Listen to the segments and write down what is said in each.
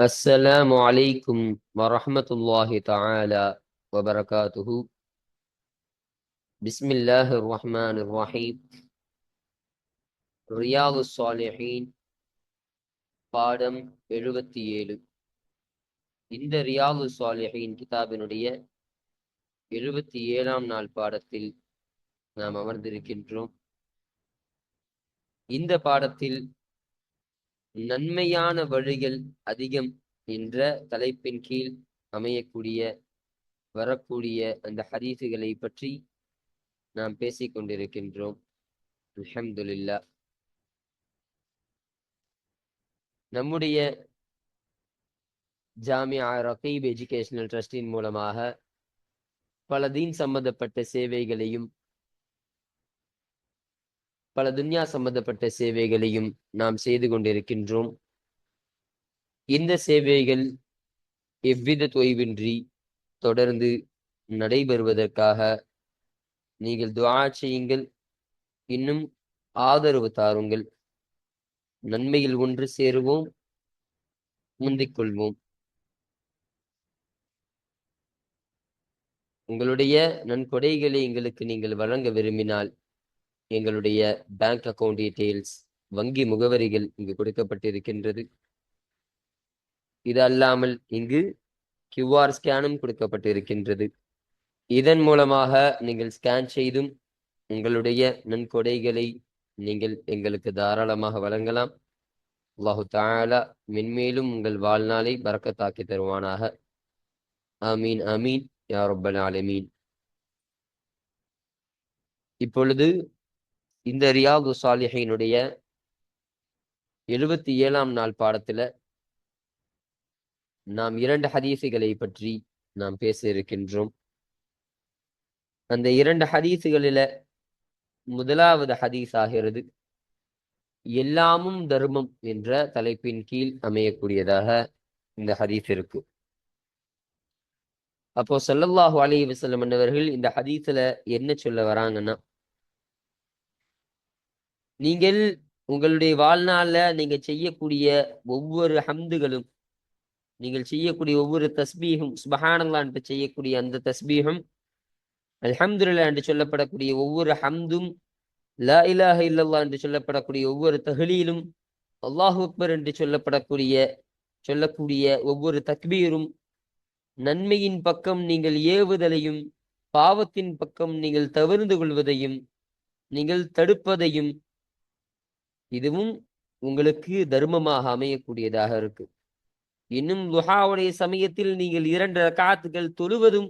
السلام عليكم ورحمة الله تعالى وبركاته بسم الله الرحمن الرحيم ரியாது சாலிஹீன் பாடம் எழுபத்தி ஏழு இந்த ரியாது சாலிஹீன் கிதாபினுடைய எழுபத்தி ஏழாம் நாள் பாடத்தில் நாம் அமர்ந்திருக்கின்றோம் இந்த பாடத்தில் நன்மையான வழிகள் அதிகம் என்ற தலைப்பின் கீழ் அமையக்கூடிய வரக்கூடிய அந்த ஹதீசுகளை பற்றி நாம் பேசிக் கொண்டிருக்கின்றோம். அல்ஹம்துலில்லா. நம்முடைய ஜாமியா ரகீப் எஜுகேஷனல் ட்ரஸ்டின் மூலமாக பல தீன் சம்பந்தப்பட்ட சேவைகளையும் பல துன்யா சம்பந்தப்பட்ட சேவைகளையும் நாம் செய்து கொண்டிருக்கின்றோம். இந்த சேவைகள் எவ்வித தொய்வின்றி தொடர்ந்து நடைபெறுவதற்காக நீங்கள் துவா செய்யுங்கள். இன்னும் ஆதரவு தாருங்கள். நன்மையில் ஒன்று சேருவோம். முந்திக் கொள்வோம். உங்களுடைய நன்கொடைகளை எங்களுக்கு நீங்கள் வழங்க விரும்பினால் எங்களுடைய பேங்க் அக்கவுண்ட் டீட்டெயில்ஸ் வங்கி முகவரிகள் இங்கு கொடுக்கப்பட்டிருக்கின்றது. இது அல்லாமல் இங்கு கியூஆர் ஸ்கேனும் கொடுக்கப்பட்டிருக்கின்றது. இதன் மூலமாக நீங்கள் ஸ்கேன் செய்தும் உங்களுடைய நன்கொடைகளை நீங்கள் எங்களுக்கு தாராளமாக வழங்கலாம். அல்லாஹு தாலா மென்மேலும் உங்கள் வாழ்நாளை பறக்கத்தாக்கி தருவானாக. ஆமீன் ஆமீன் யா ரப்பல் ஆலமீன். இப்பொழுது இந்த ரியாது சாலிஹினுடைய எழுபத்தி ஏழாம் நாள் பாடத்துல நாம் இரண்டு ஹதீசுகளை பற்றி நாம் பேச இருக்கின்றோம். அந்த இரண்டு ஹதீசுகளில முதலாவது ஹதீஸ் ஆகிறது எல்லாமும் தர்மம் என்ற தலைப்பின் கீழ் அமையக்கூடியதாக இந்த ஹதீஸ் இருக்கு. அப்போ சல்லல்லாஹு அலி வஸல்லம் அவர்கள் இந்த ஹதீஸ்ல என்ன சொல்ல வராங்கன்னா நீங்கள் உங்களுடைய வாழ்நாள்ல நீங்க செய்யக்கூடிய ஒவ்வொரு ஹம்துகளும் நீங்கள் செய்யக்கூடிய ஒவ்வொரு தஸ்பீகும் சுபஹானல்லா என்று செய்யக்கூடிய அந்த தஸ்பீகம் அல்ஹம்துல்லா என்று சொல்லப்படக்கூடிய ஒவ்வொரு ஹம்தும் லா இலாஹ இல்லல்லா என்று சொல்லப்படக்கூடிய ஒவ்வொரு தகலீலும் அல்லாஹு அக்பர் என்று சொல்லப்படக்கூடிய சொல்லக்கூடிய ஒவ்வொரு தக்பீரும் நன்மையின் பக்கம் நீங்கள் ஏவுதலையும் பாவத்தின் பக்கம் நீங்கள் தவிர்ந்து கொள்வதையும் நீங்கள் தடுப்பதையும் இதுவும் உங்களுக்கு தர்மமாக அமையக்கூடியதாக இருக்கு. இன்னும் லுஹாவுடைய சமயத்தில் நீங்கள் இரண்டு ரகாத்துகள் தொழுவதும்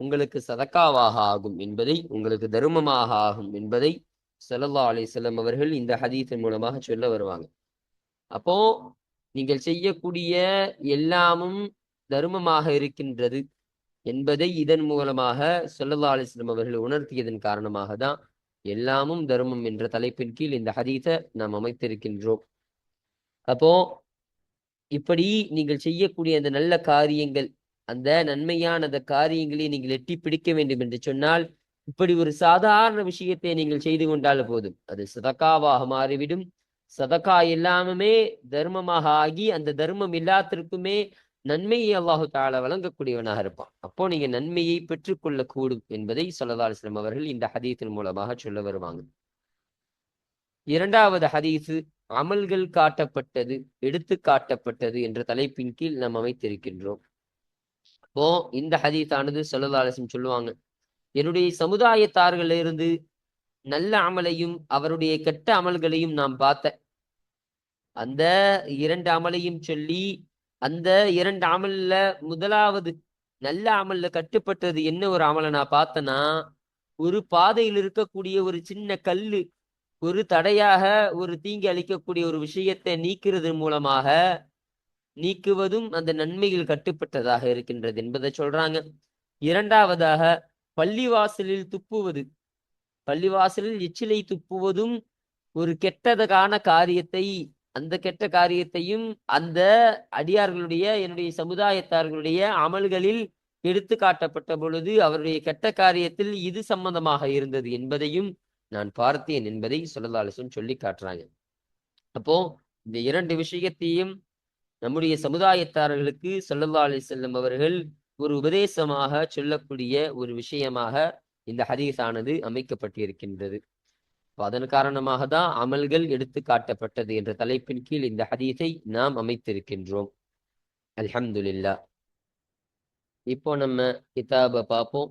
உங்களுக்கு சதக்காவாக ஆகும் என்பதை உங்களுக்கு தர்மமாக ஆகும் என்பதை சல்லல்லா அலிசல்லம் அவர்கள் இந்த ஹதீத்தின் மூலமாக சொல்ல வருவாங்க. அப்போ நீங்கள் செய்யக்கூடிய எல்லாமும் தர்மமாக இருக்கின்றது என்பதை இதன் மூலமாக சல்லல்லா அலிஸ்லம் அவர்கள் உணர்த்தியதன் காரணமாக தான் எல்லாமும் தர்மம் என்ற தலைப்பின் கீழ் இந்த ஹதீத்தை நாம் அமைத்திருக்கின்றோம். அப்போ இப்படி நீங்கள் செய்யக்கூடிய அந்த நல்ல காரியங்கள் அந்த நன்மையான அந்த காரியங்களை நீங்கள் எட்டி பிடிக்க வேண்டும் என்று சொன்னால் இப்படி ஒரு சாதாரண விஷயத்தை நீங்கள் செய்து கொண்டால் போதும். அது சதக்காவாக மாறிவிடும். சதக்கா எல்லாமே தர்மமாக ஆகி அந்த தர்மம் எல்லாத்திற்குமே நன்மையை அல்லாஹு தாழ வழங்கக்கூடியவனாக இருப்பான். அப்போ நீங்க நன்மையை பெற்றுக்கொள்ள கூடும் என்பதை சொல்லதா அலிஸ்லாம் அவர்கள் இந்த ஹதீத்தின் மூலமாக சொல்ல வருவாங்க. இரண்டாவது ஹதீஸு அமல்கள் காட்டப்பட்டது எடுத்து காட்டப்பட்டது என்ற தலைப்பின் கீழ் நாம் அமைத்திருக்கின்றோம். அப்போ இந்த ஹதீஸானது சொல்லதா அலிஸ்லம் சொல்லுவாங்க என்னுடைய சமுதாயத்தார்களிலிருந்து நல்ல அமலையும் அவருடைய கெட்ட அமல்களையும் நாம் பார்த்த அந்த இரண்டு அமலையும் சொல்லி அந்த இரண்டு அமல்ல முதலாவது நல்ல அமல்ல கட்டுப்பட்டது என்ன ஒரு அமலை நான் பார்த்தேன்னா ஒரு பாதையில் இருக்கக்கூடிய ஒரு சின்ன கல்லு ஒரு தடையாக ஒரு தீங்கி அளிக்கக்கூடிய ஒரு விஷயத்தை நீக்கிறது மூலமாக நீக்குவதும் அந்த நன்மையில் கட்டுப்பட்டதாக இருக்கின்றது என்பதை சொல்றாங்க. இரண்டாவதாக பள்ளிவாசலில் துப்புவது. பள்ளிவாசலில் எச்சிலை துப்புவதும் ஒரு கெட்டதகான காரியத்தை அந்த கெட்ட காரியத்தையும் அந்த அடியார்களுடைய என்னுடைய சமுதாயத்தார்களுடைய அமல்களில் எடுத்து காட்டப்பட்ட பொழுது அவருடைய கெட்ட காரியத்தில் இது சம்பந்தமாக இருந்தது என்பதையும் நான் பார்த்தேன் என்பதை சொல்லலாலசன் சொல்லி காட்டுறாங்க. அப்போ இந்த இரண்டு விஷயத்தையும் நம்முடைய சமுதாயத்தாரர்களுக்கு சல்லல்லா அலி செல்லம் அவர்கள் ஒரு உபதேசமாக சொல்லக்கூடிய ஒரு விஷயமாக இந்த ஹதீஸானது அமைக்கப்பட்டிருக்கின்றது. அதன் காரணமாக தான் அமல்கள் எடுத்து காட்டப்பட்டது என்ற தலைப்பின் கீழ் இந்த ஹதீஸை நாம் அமைத்திருக்கின்றோம். அல்ஹம்துல்லா இப்போ நம்ம கிதாபை பார்ப்போம்.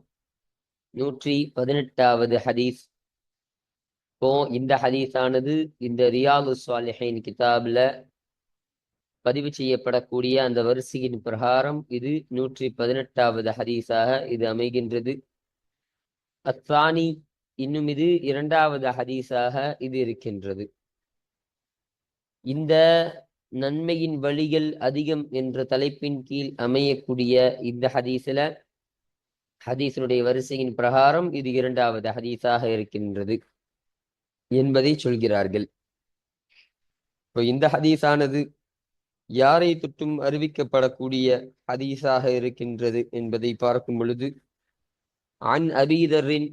நூற்றி பதினெட்டாவது ஹதீஸ். இப்போ இந்த ஹதீஸானது இந்த ரியாது சாலிஹின் கிதாப்ல பதிவு செய்யப்படக்கூடிய அந்த வரிசையின் பிரகாரம் இது நூற்றி பதினெட்டாவது ஹதீஸாக இது அமைகின்றது. அத்தானி இன்னும் இது இரண்டாவது ஹதீஸாக இது இருக்கின்றது. இந்த நன்மையின் வழிகள் அதிகம் என்ற தலைப்பின் கீழ் அமையக்கூடிய இந்த ஹதீஸில் ஹதீஸனுடைய வரிசையின் பிரகாரம் இது இரண்டாவது ஹதீஸாக இருக்கின்றது என்பதை சொல்கிறார்கள். இப்போ இந்த ஹதீஸானது யாரை தொட்டும் அறிவிக்கப்படக்கூடிய ஹதீஸாக இருக்கின்றது என்பதை பார்க்கும் பொழுது அன் அபீதரின்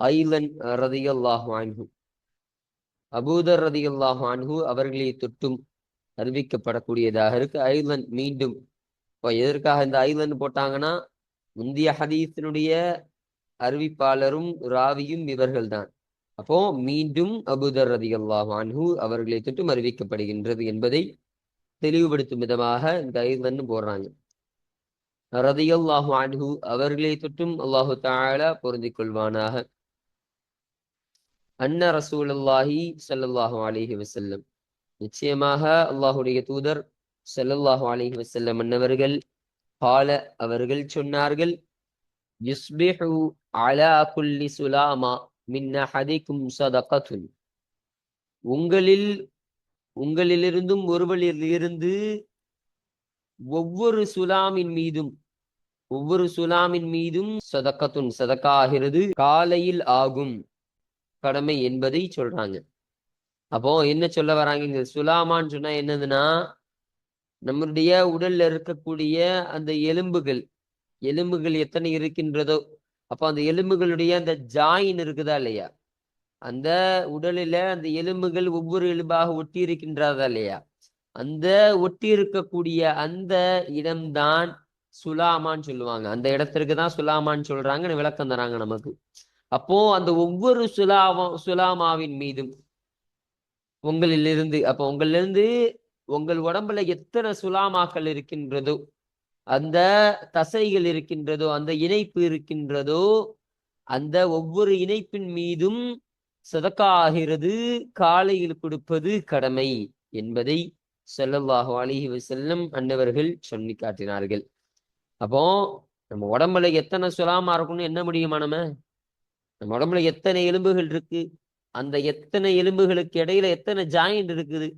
ஐலன் ரதியல்லாஹு அன்ஹு. அபூதர் ரதியல்லாஹு அன்ஹு அவர்களை தொட்டும் அறிவிக்கப்படக்கூடியதாக இருக்கு. ஐலன் மீண்டும் இப்போ எதற்காக இந்த ஐலன் போட்டாங்கன்னா முந்தைய ஹதீஸினுடைய அறிவிப்பாளரும் ராவியும் இவர்கள் தான் அப்போ மீண்டும் அபுதர் ரதியல்லாஹு அன்ஹு அவர்களை தொட்டும் அறிவிக்கப்படுகின்றது என்பதை தெளிவுபடுத்தும் விதமாக இந்த ஐலன் போடுறாங்க. ரதியல்லாஹு அன்ஹு அவர்களை தொட்டும் அல்லாஹு தாலா பொருந்திக் கொள்வானாக. அன்ன ரசூலுல்லாஹி ஸல்லல்லாஹு அலிஹி வசல்லம் நிச்சயமாக அல்லாஹுடைய தூதர் ஸல்லல்லாஹு அலிஹி வசல்லம் அன்னவர்கள் பால அவர்கள் சொன்னார்கள் யுஸ்பிஹு அலா குல்லி சுலாமா மின்ன ஹதிக்கும் சதகத்துன். உங்களில் உங்களிலிருந்தும் ஒருவரிலிருந்து ஒவ்வொரு சுலாமின் மீதும் ஒவ்வொரு சுலாமின் மீதும் சதக்கத்துன் சதக்காகிறது காலையில் ஆகும். கடமை என்பதை சொல்றாங்க. அப்போ என்ன சொல்ல வராங்க? இங்க சுலாமான்னு சொன்னா என்னதுன்னா நம்மளுடைய உடல்ல இருக்கக்கூடிய அந்த எலும்புகள் எலும்புகள் எத்தனை இருக்கின்றதோ அப்போ அந்த எலும்புகளுடைய அந்த ஜாயின் இருக்குதா இல்லையா? அந்த உடலில அந்த எலும்புகள் ஒவ்வொரு எலும்பாக ஒட்டி இருக்கின்றதா இல்லையா? அந்த ஒட்டி இருக்கக்கூடிய அந்த இடம்தான் சுலாமான்னு சொல்லுவாங்க. அந்த இடத்திற்கு தான் சுலாமான்னு சொல்றாங்கன்னு விளக்கம் தராங்க நமக்கு. அப்போ அந்த ஒவ்வொரு சுலாமா சுலாமாவின் மீதும் உங்களிலிருந்து அப்போ உங்களிலிருந்து உங்கள் உடம்புல எத்தனை சுலாமாக்கள் இருக்கின்றதோ அந்த தசைகள் இருக்கின்றதோ அந்த இணைப்பு இருக்கின்றதோ அந்த ஒவ்வொரு இணைப்பின் மீதும் சதக்காகிறது காலையில் கொடுப்பது கடமை என்பதை செல்லவாக அலைஹி வஸல்லம் அன்னவர்கள் சொல்லி காட்டினார்கள். அப்போ நம்ம உடம்புல எத்தனை சுலாமா இருக்கும்னு என்ன முடியுமா நம்ம? நம்ம உடம்புல எத்தனை எலும்புகள் இருக்கு? அந்த எத்தனை எலும்புகளுக்கு இடையில எத்தனை ஜாயின் இருக்குது?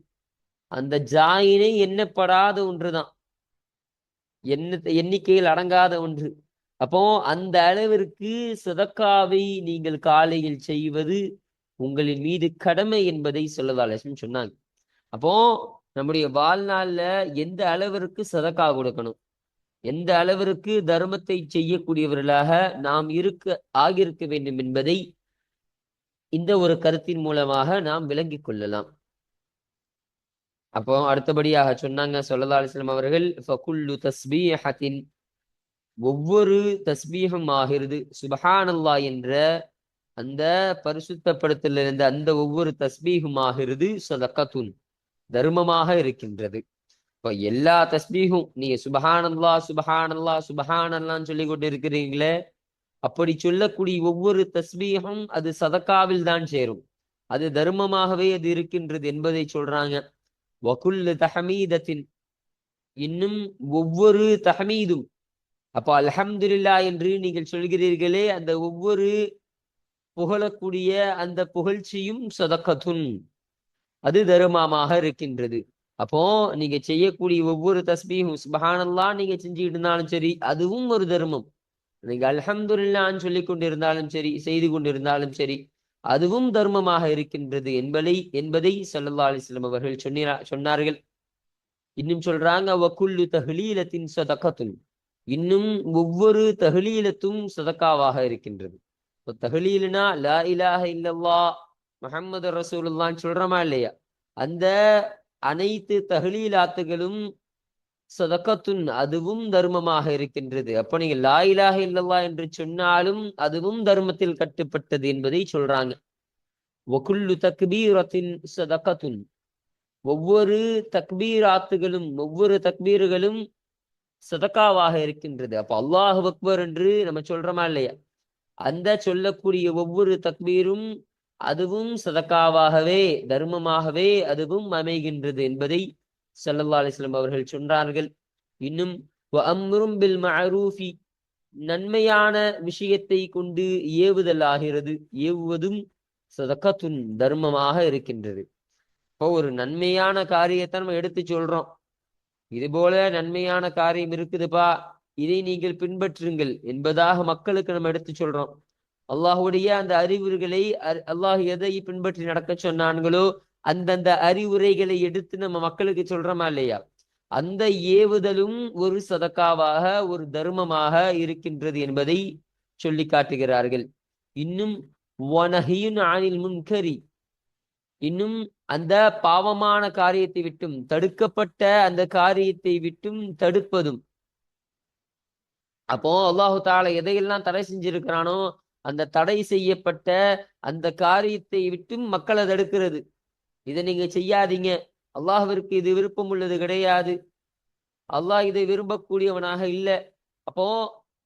அந்த ஜாயினை எண்ணப்படாத ஒன்றுதான். எண்ண எண்ணிக்கையில் அடங்காத ஒன்று. அப்போ அந்த அளவிற்கு சதக்காவை நீங்கள் காலையில் செய்வது உங்களின் மீது கடமை என்பதை சொல்லதாலேசன் சொன்னாங்க. அப்போ நம்முடைய வாழ்நாள்ல எந்த அளவிற்கு சதக்கா கொடுக்கணும்? எந்த அளவிற்கு தர்மத்தை செய்யக்கூடியவர்களாக நாம் இருக்க ஆகியிருக்க வேண்டும் என்பதை இந்த ஒரு கருத்தின் மூலமாக நாம் விளங்கிக் கொள்ளலாம். அப்போ அடுத்தபடியாக சொன்னாங்க சொல்லதா அலிஸ்லாம் அவர்கள் ஃபகுல்லு தஸ்பீஹத்தின் ஒவ்வொரு தஸ்பீகம் ஆகிறது. சுபஹானல்லா என்ற அந்த பரிசுத்தப்படுத்தலிருந்த அந்த ஒவ்வொரு தஸ்பீகும் ஆகிறது. சதக்கத்துன் தர்மமாக இருக்கின்றது. இப்போ எல்லா தஸ்பீகும் நீங்க சுபஹானல்லா சுபஹானல்லா சுபஹானல்லான்னு சொல்லி கொண்டு இருக்கிறீங்களே அப்படி சொல்லக்கூடிய ஒவ்வொரு தஸ்பீகம் அது சதக்காவில் தான் சேரும். அது தர்மமாகவே அது இருக்கின்றது என்பதை சொல்றாங்க. வகுல்லு தஹமீதத்தின் இன்னும் ஒவ்வொரு தஹமீதும். அப்போ அல்ஹம்துலில்லா என்று நீங்கள் சொல்கிறீர்களே அந்த ஒவ்வொரு புகழக்கூடிய அந்த புகழ்ச்சியும் சதக்கத்துன். அது தர்மமாக இருக்கின்றது. அப்போ நீங்க செய்யக்கூடிய ஒவ்வொரு தஸ்பீஹும் சுபஹானல்லா நீங்க செஞ்சுக்கிட்டு இருந்தாலும் சரி அதுவும் ஒரு தர்மம். நீங்க அல்ஹம்துலில்லான்னு சொல்லி கொண்டிருந்தாலும் சரி செய்து கொண்டிருந்தாலும் சரி அதுவும் தர்மமாக இருக்கின்றது என்பதை என்பதை சல்லா அலிஸ்லாம் அவர்கள் சொன்னிரா சொன்னார்கள். இன்னும் சொல்றாங்க வக்குல்லு தஹ்லீலத்தின் சதக்கத்துன் இன்னும் ஒவ்வொரு தஹ்லீலத்தும் சதக்காவாக இருக்கின்றது. இப்போ தஹ்லீலுனா லா இலாஹ இல்லல்லா முஹம்மது ரசூலுல்லான்னு சொல்றோமா இல்லையா? அந்த அனைத்து தகலீலாத்துகளும் சதக்கத்துன் அதுவும் தர்மமாக இருக்கின்றது. அப்ப நீங்க லா இல்லவா என்று சொன்னாலும் அதுவும் தர்மத்தில் கட்டுப்பட்டது என்பதை சொல்றாங்க. வகுல்லு தக்பீரத்தின் சதக்கத்துன் ஒவ்வொரு தக்பீராத்துகளும் ஒவ்வொரு தக்பீர்களும் சதக்காவாக இருக்கின்றது. அப்ப அல்லாஹ் அக்பர் என்று நம்ம சொல்றோமா இல்லையா? அந்த சொல்லக்கூடிய ஒவ்வொரு தக்பீரும் அதுவும் சதக்காவாகவே தர்மமாகவே அதுவும் அமைகின்றது என்பதை சல்லல்லா அலிஸ்லாம் அவர்கள் சொன்னார்கள் இன்னும் அம்ரும் பில் மஅரூஃபி நன்மையான விஷயத்தை கொண்டு ஏவுதல் ஆகிறது ஏவுவதும் சதக்கத்துன் தர்மமாக இருக்கின்றது. இப்போ ஒரு நன்மையான காரியத்தை நம்ம எடுத்து சொல்றோம். இது போல நன்மையான காரியம் இருக்குதுப்பா இதை நீங்கள் பின்பற்றுங்கள் என்பதாக மக்களுக்கு நம்ம எடுத்து சொல்றோம். அல்லாஹுடைய அந்த அறிவுரைகளை அல்லாஹ் எதை பின்பற்றி நடக்க சொன்னான்களோ அந்தந்த அறிவுரைகளை எடுத்து நம்ம மக்களுக்கு சொல்றோமா இல்லையா? அந்த ஏவுதலும் ஒரு சதக்காவாக ஒரு தர்மமாக இருக்கின்றது என்பதை சொல்லி காட்டுகிறார்கள். இன்னும் வனஹியுன் ஆனில் முன்கரி. இன்னும் அந்த பாவமான காரியத்தை விட்டும் தடுக்கப்பட்ட அந்த காரியத்தை விட்டும் தடுப்பதும். அப்போ அல்லாஹு தாலா எதையெல்லாம் தடை செஞ்சிருக்கிறானோ அந்த தடை செய்யப்பட்ட அந்த காரியத்தை விட்டும் மக்களை தடுக்கிறது இதை நீங்க செய்யாதீங்க. அல்லாஹிற்கு இது விருப்பம் உள்ளது கிடையாது. அல்லாஹ் இதை விரும்பக்கூடியவனாக இல்லை. அப்போ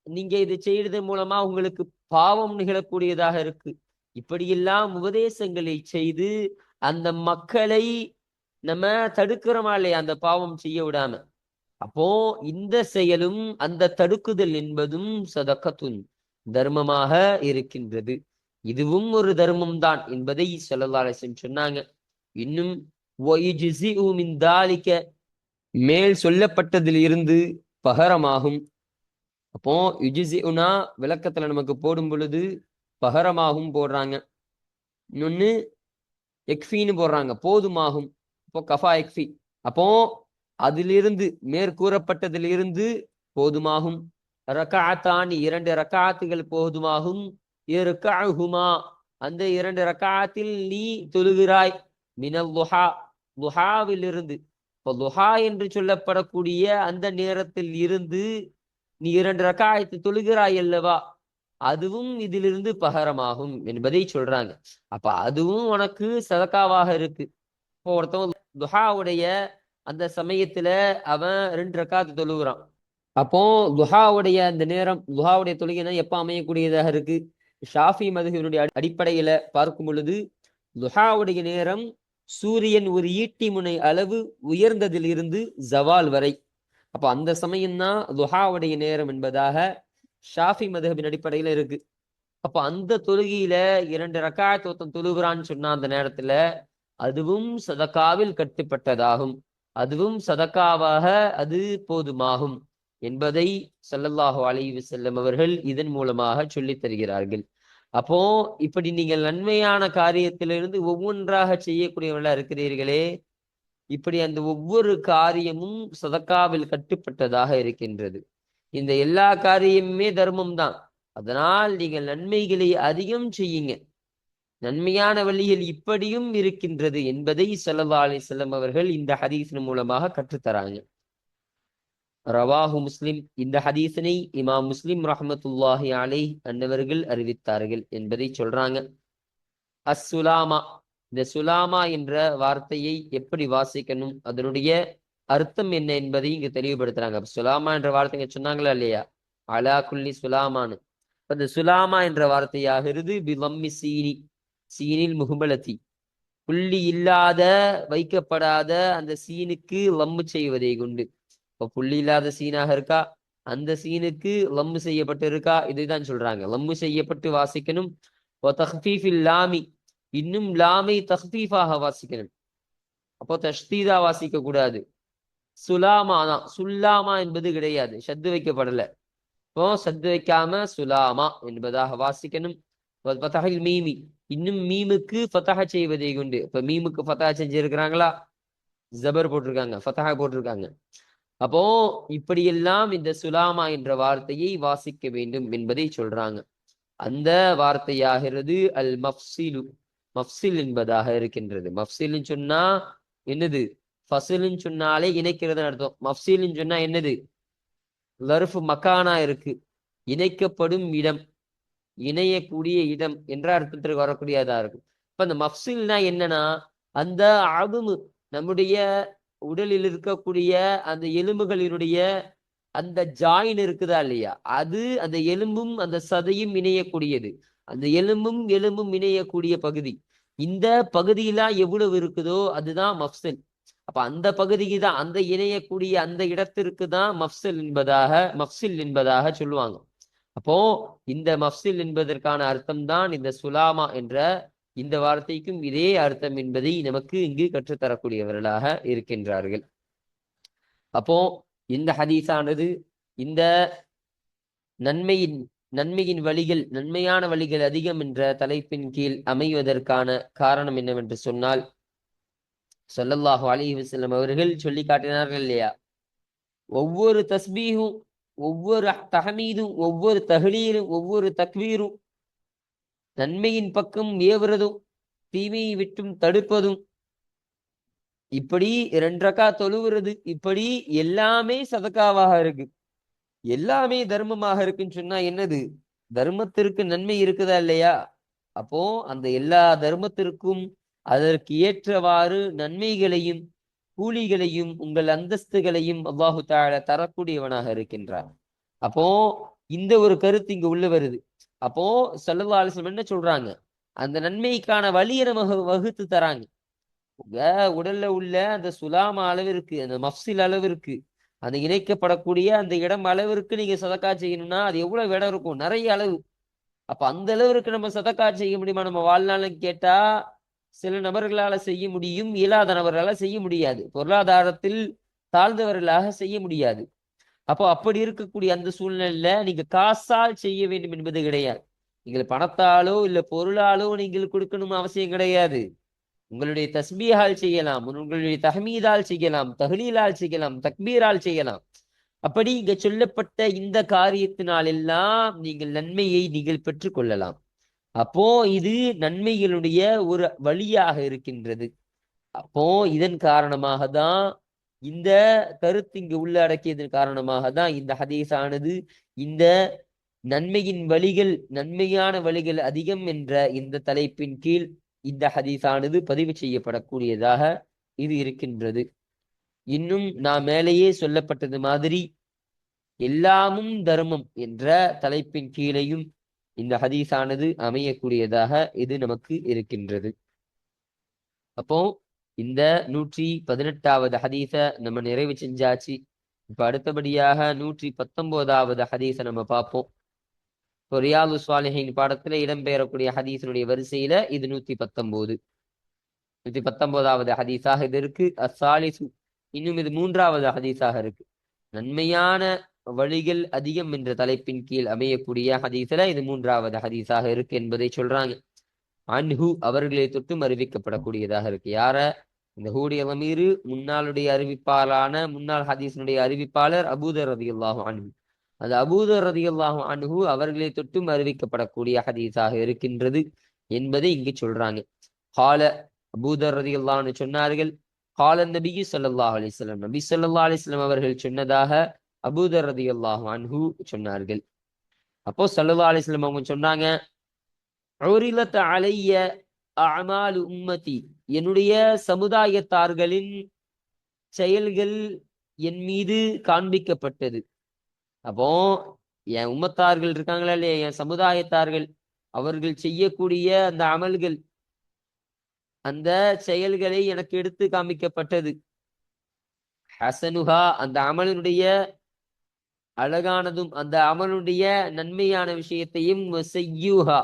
நீங்க இதை செய்யறது மூலமா உங்களுக்கு பாவம் நிகழக்கூடியதாக இருக்கு. இப்படியெல்லாம் உபதேசங்களை செய்து அந்த மக்களை நம்ம தடுக்கிறோமா இல்லையா? அந்த பாவம் செய்ய விடாம. அப்போ இந்த செயலும் அந்த தடுக்குதல் என்பதும் சதக்கத்துன். தர்மமாக இருக்கின்றது. இதுவும் ஒரு தர்மம் தான் என்பதை சொல்லலாசன் சொன்னாங்க. இன்னும் மேல் சொல்லப்பட்டதில் இருந்து பகரமாகும். அப்போ யுஜிசிஉனா விளக்கத்துல நமக்கு போடும் பொழுது பகரமாகும் போடுறாங்க. இன்னொன்னு எக்ஃபின்னு போடுறாங்க போதுமாகும். இப்போ கஃபா எக்ஃபி. அப்போ அதிலிருந்து மேற்கூறப்பட்டதிலிருந்து போதுமாகும். ரக்காத்தானி இரண்டு ரக்காத்துகள் போதுமாகும். ஹுமா அந்த இரண்டு ரக்காத்தில் நீ தொழுகிறாய். மினல் லுஹா லுஹாவில் இருந்து இப்போ லுஹா என்று சொல்லப்படக்கூடிய அந்த நேரத்தில் இருந்து நீ இரண்டு ரக்காயத்து தொழுகிறாய் அல்லவா? அதுவும் இதிலிருந்து பகரமாகும் என்பதை சொல்றாங்க. அப்ப அதுவும் உனக்கு சதக்காவாக இருக்கு. இப்போ ஒருத்தவன் துஹாவுடைய அந்த சமயத்துல அவன் ரெண்டு ரக்காத்து தொழுகிறான். அப்போ லுஹாவுடைய அந்த நேரம் லுஹாவுடைய தொழுகைனா எப்ப அமையக்கூடியதாக இருக்கு? ஷாஃபி மதுகினுடைய அடிப்படையில பார்க்கும் பொழுது லுஹாவுடைய நேரம் சூரியன் ஒரு ஈட்டி முனை அளவு உயர்ந்ததில் இருந்து ஜவால் வரை. அப்ப அந்த சமயம்தான் லுஹாவுடைய நேரம் என்பதாக ஷாஃபி மதுஹபின் அடிப்படையில இருக்கு. அப்ப அந்த தொழுகையில இரண்டு ரக்காயத் ஒருத்தன் தொழுகிறான்னு சொன்ன அந்த நேரத்துல அதுவும் சதக்காவில் கட்டுப்பட்டதாகும். அதுவும் சதக்காவாக அது போதுமாகும். என்பதை சல்லல்லாஹு அலைவு செல்லும் அவர்கள் இதன் மூலமாக சொல்லித் தருகிறார்கள். அப்போ இப்படி நீங்கள் நன்மையான காரியத்திலிருந்து ஒவ்வொன்றாக செய்யக்கூடியவர்களா இருக்கிறீர்களே இப்படி அந்த ஒவ்வொரு காரியமும் சதக்காவில் கட்டுப்பட்டதாக இருக்கின்றது. இந்த எல்லா காரியமுமே தர்மம் தான். அதனால் நீங்கள் நன்மைகளை அதிகம் செய்யுங்க. நன்மையான வழியில் இப்படியும் இருக்கின்றது என்பதை சல்லா அலி செல்லம் அவர்கள் இந்த ஹதீஸின் மூலமாக கற்றுத்தராங்க. ரவாஹு முஸ்லிம் இந்த ஹதீசனை இமாம் முஸ்லிம் ரஹமத்துல்லாஹி அலை அன்னவர்கள் அறிவித்தார்கள் என்பதை சொல்றாங்க அஸ்ஸுலாமா இந்த சுலாமா என்ற வார்த்தையை எப்படி வாசிக்கணும் அதனுடைய அர்த்தம் என்ன என்பதை இங்கு தெளிவுபடுத்துறாங்க சுலாமா என்ற வார்த்தைங்க சொன்னாங்களா இல்லையா அலா குல்லி சுலாமான்னு அந்த சுலாமா என்ற வார்த்தையாகிறது பிலம்மி சீனி சீனில் முகுமலத்தி புள்ளி இல்லாத வைக்கப்படாத அந்த சீனுக்கு லம்மு செய்வதை கொண்டு இப்போ புள்ளி இல்லாத சீனாக இருக்கா? அந்த சீனுக்கு லம்மு செய்யப்பட்டு இருக்கா? இதுதான் சொல்றாங்க. லம்மு செய்யப்பட்டு வாசிக்கணும். லாமி. இன்னும் லாமை தஹ்தீஃபாக வாசிக்கணும். அப்போ தஷ்தீதா வாசிக்க கூடாது. சுலாமா தான். சுல்லாமா என்பது கிடையாது. சத்து வைக்கப்படல. இப்போ சத்து வைக்காம சுலாமா என்பதாக வாசிக்கணும். ஃபதஹில் மீமி. இன்னும் மீமுக்கு ஃபதஹ செய்வதை கொண்டு. இப்ப மீமுக்கு ஃபதஹ செஞ்சிருக்கிறாங்களா? ஜபர் போட்டிருக்காங்க. ஃபதஹா போட்டிருக்காங்க. அப்போ இப்படியெல்லாம் இந்த சுலாமா என்ற வார்த்தையை வாசிக்க வேண்டும் என்பதை சொல்றாங்க. அந்த வார்த்தையாகிறது அல் மஃப்சிலு. மஃப்சில் என்பதாக இருக்கின்றது. மஃப்சில்னு சொன்னா என்னது? ஃபசிலுன்னு சொன்னாலே இணைக்கிறதுன்னு அர்த்தம். மஃப்சிலுன்னு சொன்னா என்னது? லர்ஃபு மக்கானா இருக்கு. இணைக்கப்படும் இடம். இணையக்கூடிய இடம் என்ற அர்த்தத்திற்கு வரக்கூடியதா இருக்கும். இப்ப அந்த மஃப்சில்னா என்னன்னா அந்த அகுமு நம்முடைய உடலில் இருக்கக்கூடிய அந்த எலும்புகளினுடைய அந்த ஜாயின் இருக்குதா இல்லையா? அது அந்த எலும்பும் அந்த சதையும் இணையக்கூடியது. அந்த எலும்பும் எலும்பும் இணையக்கூடிய பகுதி. இந்த பகுதியெல்லாம் எவ்வளவு இருக்குதோ அதுதான் மஃப்சல். அப்ப அந்த பகுதிக்கு தான் அந்த இணையக்கூடிய அந்த இடத்திற்கு தான் மஃப்சல் என்பதாக மஃப்சில் என்பதாக சொல்லுவாங்க. அப்போ இந்த மஃப்சில் என்பதற்கான அர்த்தம் தான் இந்த சுலாமா என்ற இந்த வார்த்தைக்கும் இதே அர்த்தம் என்பதை நமக்கு இங்கு கற்றுத்தரக்கூடியவர்களாக இருக்கின்றார்கள். அப்போ இந்த ஹதீஸானது இந்த நன்மையின் நன்மையின் வழிகள் நன்மையான வழிகள் அதிகம் என்ற தலைப்பின் கீழ் அமைவதற்கான காரணம் என்னவென்று சொன்னால் சொல்லல்லாஹு அலைஹி வஸல்லம் அவர்கள் சொல்லி காட்டினார்கள் இல்லையா? ஒவ்வொரு தஸ்பீகும் ஒவ்வொரு தஹமீதும் ஒவ்வொரு தகலீரும் ஒவ்வொரு தக்வீரும் நன்மையின் பக்கம் ஏவுறதும் தீமையை விட்டும் தடுப்பதும். இப்படி இரண்டரக்கா தொழுவுறது இப்படி எல்லாமே சதக்காவாக இருக்கு. எல்லாமே தர்மமாக இருக்குன்னு சொன்னா என்னது? தர்மத்திற்கு நன்மை இருக்குதா இல்லையா? அப்போ அந்த எல்லா தர்மத்திற்கும் அதற்கு ஏற்றவாறு நன்மைகளையும் கூலிகளையும் உங்கள் அந்தஸ்துகளையும் அல்லாஹு தாழ தரக்கூடியவனாக இருக்கின்றார் அப்போ இந்த ஒரு கருத்து இங்க உள்ள வருது. அப்போ சல்லல்லா அலிஸ்லம் என்ன சொல்றாங்க? அந்த நன்மைக்கான வழியை நம்ம வகுத்து தராங்க. உடல்ல உள்ள அந்த சுலாம அளவிற்கு அந்த மஃப்சில் அளவிற்கு அந்த இணைக்கப்படக்கூடிய அந்த இடம் அளவிற்கு நீங்க சதக்கா செய்யணும்னா அது எவ்வளவு இடம் இருக்கும்? நிறைய அளவு. அப்ப அந்த அளவிற்கு நம்ம சதக்கா செய்ய முடியுமா? நம்ம வாழ்நாள்னு கேட்டா சில நபர்களால செய்ய முடியும் இயலாத நபர்களால செய்ய முடியாது. பொருளாதாரத்தில் தாழ்ந்தவர்களாக செய்ய முடியாது. அப்போ அப்படி இருக்கக்கூடிய அந்த சூழ்நிலையில நீங்க காசால் செய்ய வேண்டும் என்பது கிடையாது. நீங்கள் பணத்தாலோ இல்ல பொருளாலோ நீங்கள் கொடுக்கணும் அவசியம் கிடையாது. உங்களுடைய தஸ்பீஹால் செய்யலாம் உங்களுடைய தஹமீதால் செய்யலாம் தஹ்லீலால் செய்யலாம் தக்பீரால் செய்யலாம். அப்படி இங்க சொல்லப்பட்ட இந்த காரியத்தினால் எல்லாம் நீங்கள் நன்மையை நீங்கள் பெற்று கொள்ளலாம். அப்போ இது நன்மைகளுடைய ஒரு வழியாக இருக்கின்றது. அப்போ இதன் காரணமாக தான் இந்த கருத்து இங்கு உள்ளடக்கியதன் காரணமாக தான் இந்த ஹதீஸானது இந்த நன்மையின் வழிகள் நன்மையான வழிகள் அதிகம் என்ற இந்த தலைப்பின் கீழ் இந்த ஹதீஸானது பதிவு செய்யப்படக்கூடியதாக இது இருக்கின்றது. இன்னும் நான் மேலேயே சொல்லப்பட்டது மாதிரி எல்லாமும் தர்மம் என்ற தலைப்பின் கீழையும் இந்த ஹதீஸானது அமையக்கூடியதாக இது நமக்கு இருக்கின்றது. அப்போ இந்த நூற்றி பதினெட்டாவது ஹதீச நம்ம நிறைவு செஞ்சாச்சு. இப்ப அடுத்தபடியாக நூற்றி பத்தொன்பதாவது ஹதீஸ நம்ம பார்ப்போம். இப்போ ரியாது சுவாலிஹின் பாடத்துல இடம்பெறக்கூடிய ஹதீஸனுடைய வரிசையில இது நூத்தி பத்தொன்பது. நூத்தி பத்தொன்பதாவது ஹதீஸாக இது இருக்கு. அசாலிசு இன்னும் இது மூன்றாவது ஹதீஸாக இருக்கு. நன்மையான வழிகள் அதிகம் என்ற தலைப்பின் கீழ் அமையக்கூடிய ஹதீஸ்ல இது மூன்றாவது ஹதீஸாக இருக்கு என்பதை சொல்றாங்க. அன்ஹு அவர்களை தொட்டும் அறிவிக்கப்படக்கூடியதாக இருக்கு. யார? இந்த ஹூடைய அமீரு முன்னாளுடைய அறிவிப்பாளரான முன்னாள் ஹதீஸினுடைய அறிவிப்பாளர் அபூதர் ரதி அல்லாஹு அன்ஹு. அந்த அபூதர் ரதி அல்லாஹு அன்ஹு அவர்களை தொட்டும் அறிவிக்கப்படக்கூடிய ஹதீஸாக இருக்கின்றது என்பதை இங்கு சொல்றாங்க. ஹால அபூதர் ரதி அல்லாஹ்னு சொன்னார்கள் ஹாலன் நபி சொல்லல்லாஹ் அலிஸ்லாம் நபி சொல்லல்லா அலிஸ்லாம் அவர்கள் சொன்னதாக அபூதர் ரதி அல்லாஹு அன்ஹு சொன்னார்கள். அப்போ சல்லா அலிஸ்லாம் அவங்க சொன்னாங்க உரிலத் அலைய அமாலு உம்மதி என்னுடைய சமுதாயத்தார்களின் செயல்கள் என் மீது காண்பிக்கப்பட்டது. அப்போ என் உம்மத்தார்கள் இருக்காங்களா இல்லையா? என் சமுதாயத்தார்கள் அவர்கள் செய்யக்கூடிய அந்த அமல்கள் அந்த செயல்களை எனக்கு எடுத்து காமிக்கப்பட்டது ஹசனுஹா அந்த அமலினுடைய அழகானதும் அந்த அமலுடைய நன்மையான விஷயத்தையும் செய்யுஹா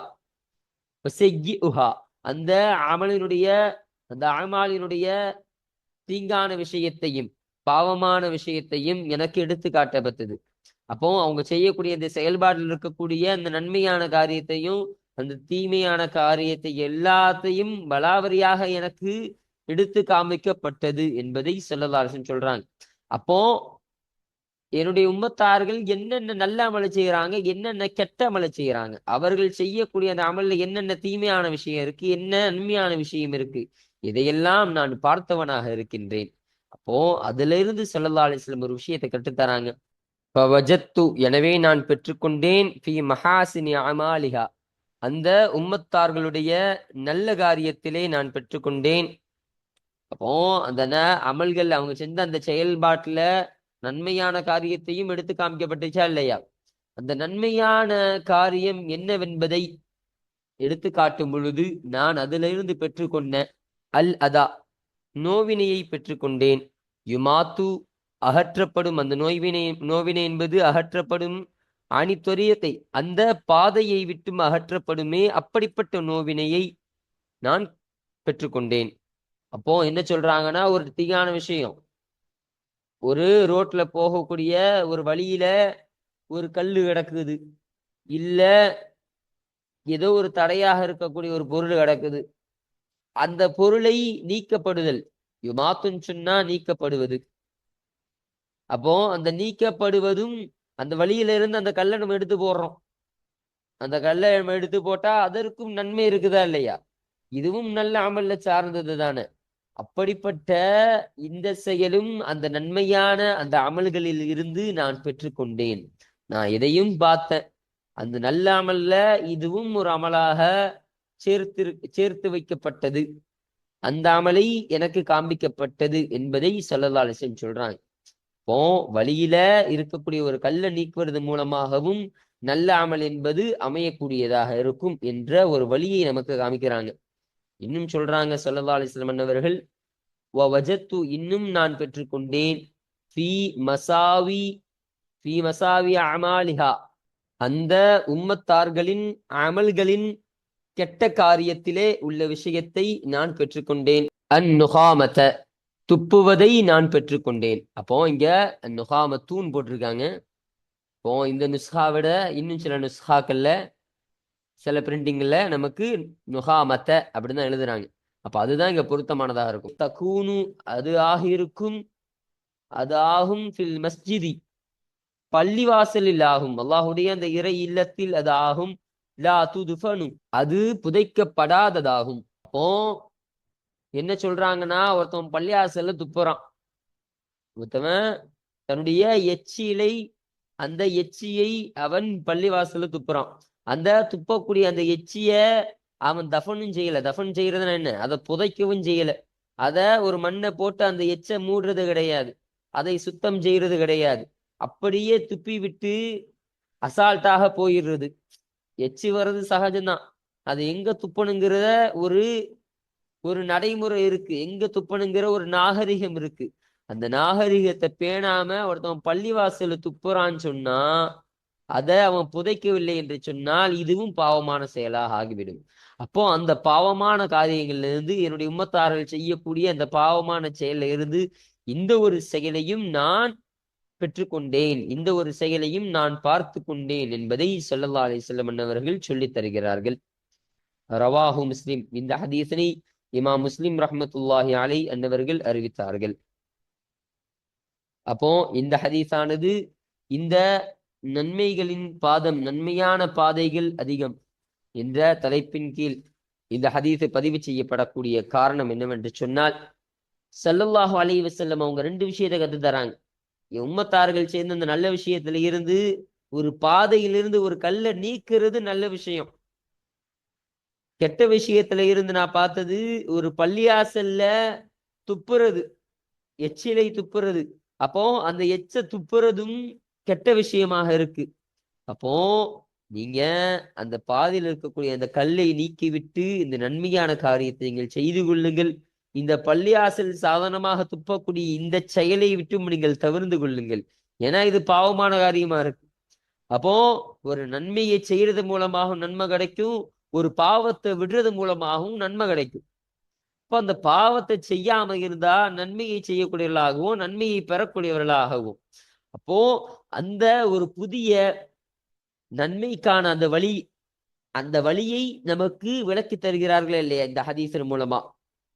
உஹா அந்த அமலினுடைய அந்த அமாலினுடைய தீங்கான விஷயத்தையும் பாவமான விஷயத்தையும் எனக்கு எடுத்து காட்டப்பட்டது. அப்போ அவங்க செய்யக்கூடிய இந்த செயல்பாட்டில் இருக்கக்கூடிய அந்த நன்மையான காரியத்தையும் அந்த தீமையான காரியத்தை எல்லாத்தையும் பலாவரியாக எனக்கு எடுத்து காமிக்கப்பட்டது என்பதை சொல்லலாசன் சொல்றாங்க. அப்போ என்னுடைய உம்மத்தார்கள் என்னென்ன நல்ல அமலை செய்கிறாங்க என்னென்ன கெட்ட அமலை செய்கிறாங்க. அவர்கள் செய்யக்கூடிய அந்த அமல்ல என்னென்ன தீமையான விஷயம் இருக்கு என்ன நன்மையான விஷயம் இருக்கு இதையெல்லாம் நான் பார்த்தவனாக இருக்கின்றேன். அப்போ அதுல இருந்து ஸல்லல்லாஹு அலைஹி ஒரு விஷயத்தை கற்றுத்தராங்க. பவஜத்து எனவே நான் பெற்றுக்கொண்டேன் பி மஹாசினி அமாலிகா அந்த உம்மத்தார்களுடைய நல்ல காரியத்திலே நான் பெற்றுக்கொண்டேன். அப்போ அந்த ந- அமல்கள் அவங்க செஞ்ச அந்த செயல்பாட்டுல நன்மையான காரியத்தையும் எடுத்து காமிக்கப்பட்டுச்சா இல்லையா? அந்த நன்மையான காரியம் என்னவென்பதை எடுத்து காட்டும் பொழுது நான் அதிலிருந்து பெற்றுக்கொண்ட அல் அதா நோவினையை பெற்றுக்கொண்டேன். யுமாத்து அகற்றப்படும் அந்த நோய்வினை நோவினை என்பது அகற்றப்படும் அணித்தொரியத்தை அந்த பாதையை விட்டும் அகற்றப்படுமே அப்படிப்பட்ட நோவினையை நான் பெற்றுக்கொண்டேன். அப்போ என்ன சொல்றாங்கன்னா ஒரு தீயான விஷயம். ஒரு ரோட்ல போகக்கூடிய ஒரு வழியில ஒரு கல்லு கிடக்குது. இல்ல ஏதோ ஒரு தடையாக இருக்கக்கூடிய ஒரு பொருள் கிடக்குது. அந்த பொருளை நீக்கப்படுதல். யுமாத்துன்னு சொன்னா நீக்கப்படுவது. அப்போ அந்த நீக்கப்படுவதும் அந்த வழியில இருந்து அந்த கல்லை நம்ம எடுத்து போடுறோம். அந்த கல்லை நம்ம எடுத்து போட்டா அதற்கும் நன்மை இருக்குதா இல்லையா? இதுவும் நல்ல அமல்ல சார்ந்தது தானே அப்படிப்பட்ட இந்த செயலும் அந்த நன்மையான அந்த அமல்களில் இருந்து நான் பெற்றுக்கொண்டேன். நான் எதையும் பார்த்தேன். அந்த நல்ல அமல்ல இதுவும் ஒரு அமலாக சேர்த்து சேர்த்து வைக்கப்பட்டது. அந்த அமலை எனக்கு காண்பிக்கப்பட்டது என்பதை ஸல்லல்லாஹு சொல்றாங்க. இப்போ வழியில இருக்கக்கூடிய ஒரு கல்லை நீக்குவது மூலமாகவும் நல்ல அமல் என்பது அமையக்கூடியதாக இருக்கும் என்ற ஒரு வழியை நமக்கு காமிக்கிறாங்க. இன்னும் சொல்றாங்க ஸல்லல்லாஹு அலைஹி அவர்கள் வஜத்து இன்னும் நான் பெற்றுக்கொண்டேன் ஃபி மசாவி ஃபி மசாவி அமாலிஹா. அந்த உம்மத்தார்களின் அமல்களின் கெட்ட காரியத்திலே உள்ள விஷயத்தை நான் பெற்றுக்கொண்டேன். அன் நுகாமத துப்புவதை நான் பெற்றுக்கொண்டேன். அப்போ இங்க நுகாமத்தூன் போட்டிருக்காங்க. இப்போ இந்த நுஸ்ஹா விட இன்னும் சில நுஸ்ஹாக்கள்ல சில பிரிண்டிங்ல நமக்கு நுகாமத்த அப்படின்னு தான் எழுதுறாங்க. அப்ப அதுதான் இங்க பொருத்தமானதாக இருக்கும். தக்கூனு அது ஆகியிருக்கும். அது ஆகும் ஃபில் மஸ்ஜிதி பள்ளிவாசலில் ஆகும். அல்லாஹுடைய அந்த இறை இல்லத்தில் அது ஆகும். லா துதுஃபனு. அது புதைக்கப்படாததாகும். அப்போ என்ன சொல்றாங்கன்னா ஒருத்தவன் பள்ளிவாசல்ல துப்புறான். ஒருத்தவன் தன்னுடைய எச்சிலை அந்த எச்சியை அவன் பள்ளிவாசல்ல துப்புறான். அந்த துப்பக்கூடிய அந்த எச்சிய அவன் தஃபனும் செய்யல. தஃபன் செய்யறதுனா என்ன? அதை புதைக்கவும் செய்யல. அத ஒரு மண்ணை போட்டு அந்த எச்சை மூடுறது கிடையாது. அதை சுத்தம் செய்யறது கிடையாது. அப்படியே துப்பி விட்டு அசால்ட்டாக போயிடுறது. எச்சி வர்றது சகஜம்தான். அது எங்க துப்பணுங்கிறத ஒரு ஒரு நடைமுறை இருக்கு. எங்க துப்பணுங்கிற ஒரு நாகரிகம் இருக்கு. அந்த நாகரிகத்தை பேணாம ஒருத்தவன் பள்ளிவாசல்ல துப்புறான்னு சொன்னா அதை அவன் புதைக்கவில்லை என்று சொன்னால் இதுவும் பாவமான செயலாக ஆகிவிடும். அப்போ அந்த பாவமான காரியங்கள்ல இருந்து என்னுடைய உம்மத்தார்கள் செய்யக்கூடிய அந்த பாவமான செயல்ல இருந்து இந்த ஒரு செயலையும் நான் பெற்றுக்கொண்டேன். இந்த ஒரு செயலையும் நான் பார்த்து கொண்டேன் என்பதை சொல்லல்லா அலைஹி வஸல்லம் சொல்லித் தருகிறார்கள். ரவாஹு முஸ்லிம். இந்த ஹதீசனை இமா முஸ்லிம் ரஹமத்துல்லாஹி அலை அன்னவர்கள் அறிவித்தார்கள். அப்போ இந்த ஹதீஸானது இந்த நன்மைகளின் பாதம் நன்மையான பாதைகள் அதிகம் என்ற தலைப்பின் கீழ் இந்த ஹதீஸை பதிவு செய்யப்படக்கூடிய காரணம் என்னவென்று சொன்னால் சல்லல்லாஹு அலி வசல்லம் அவங்க ரெண்டு விஷயத்தை கத்து தராங்க. உம்மத்தார்கள் சேர்ந்து அந்த நல்ல விஷயத்துல இருந்து ஒரு பாதையிலிருந்து ஒரு கல்லை நீக்கிறது நல்ல விஷயம். கெட்ட விஷயத்துல இருந்து நான் பார்த்தது ஒரு பள்ளியாசல்ல துப்புறது எச்சிலை துப்புறது. அப்போ அந்த எச்ச துப்புறதும் கெட்ட விஷயமாக இருக்கு. அப்போ நீங்க அந்த பாதையில் இருக்கக்கூடிய அந்த கல்லை நீக்கிவிட்டு இந்த நன்மையான காரியத்தை நீங்கள் செய்து கொள்ளுங்கள். இந்த பள்ளியாசல் சாதனமாக துப்பக்கூடிய இந்த செயலை விட்டும் நீங்கள் தவிர்ந்து கொள்ளுங்கள். ஏன்னா இது பாவமான காரியமா இருக்கு. அப்போ ஒரு நன்மையை செய்யறது மூலமாகவும் நன்மை கிடைக்கும். ஒரு பாவத்தை விடுறது மூலமாகவும் நன்மை கிடைக்கும். அப்போ அந்த பாவத்தை செய்யாம இருந்தா நன்மையை செய்யக்கூடியவர்களாகவும் நன்மையை பெறக்கூடியவர்களாகவும் அப்போ அந்த ஒரு புதிய நன்மைக்கான அந்த வழி அந்த வழியை நமக்கு விளக்கி தருகிறார்களே இல்லையா இந்த ஹதீசன் மூலமா?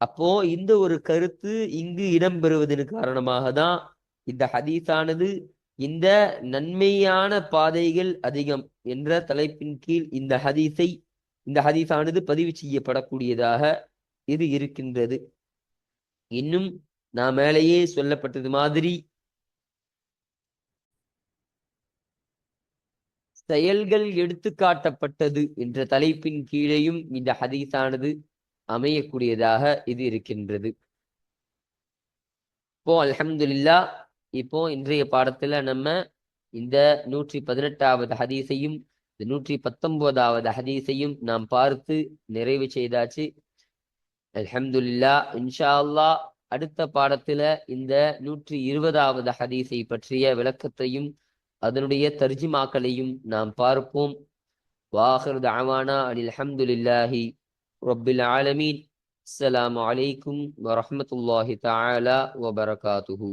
அப்போ இந்த ஒரு கருத்து இங்கு இடம்பெறுவதன் காரணமாக தான் இந்த ஹதீஸானது இந்த நன்மையான பாதைகள் அதிகம் என்ற தலைப்பின் கீழ் இந்த ஹதீஸை இந்த ஹதீஸானது பதிவு செய்யப்படக்கூடியதாக இது இருக்கின்றது. இன்னும் நான் மேலேயே சொல்லப்பட்டது மாதிரி செயல்கள் எடுத்துக்காட்டப்பட்டது என்ற தலைப்பின் கீழேயும் இந்த ஹதீஸானது அமையக்கூடியதாக இது இருக்கின்றது. இப்போ அலமதுல்லா இப்போ இன்றைய பாடத்துல நம்ம இந்த நூற்றி பதினெட்டாவது ஹதீஸையும் இந்த நூற்றி பத்தொன்பதாவது ஹதீஸையும் நாம் பார்த்து நிறைவு செய்தாச்சு. அலமதுல்லா இன்ஷா அல்லா அடுத்த பாடத்துல இந்த நூற்றி இருபதாவது ஹதீஸை பற்றிய விளக்கத்தையும் அதனுடைய தர்ஜிமாக்களையும் நாம் பார்ப்போம். வாஹர் தஅவானா அனில் ஹம்துலில்லாஹி ரப்பில் ஆலமீன். அஸ்ஸலாமு அலைக்கும் வரஹ்மத்துல்லாஹி தஆலா வபரகாத்துஹு.